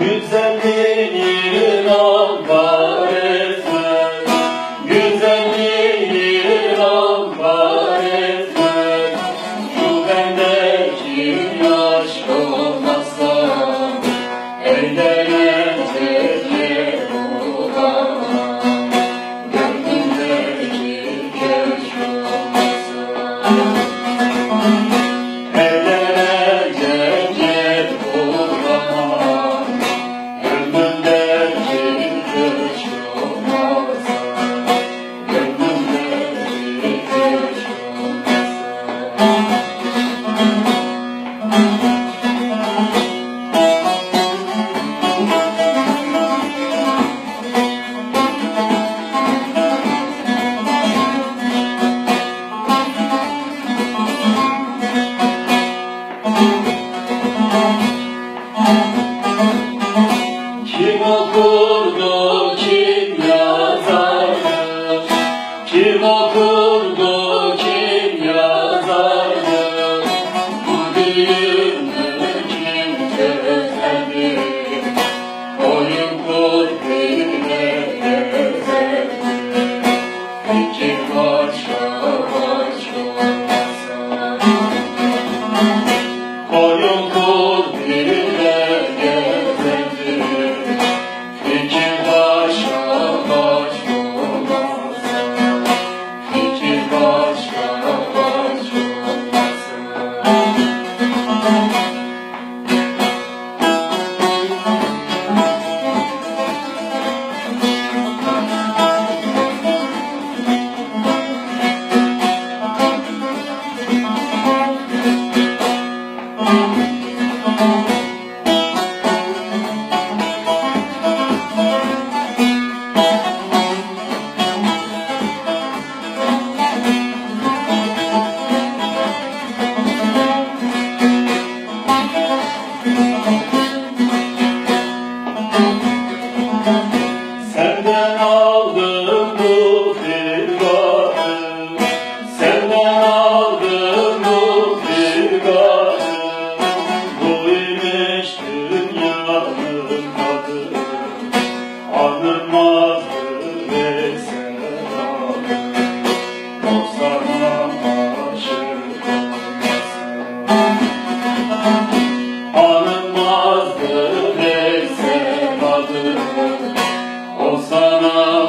Güzelliğin ambaresi Güzelliğin ambaresi Şu bendeki yaş olmasa Ellerim terli bulamam Gönlümdeki göç Kim okurdu, kim yazardı, kim okurdu? O sana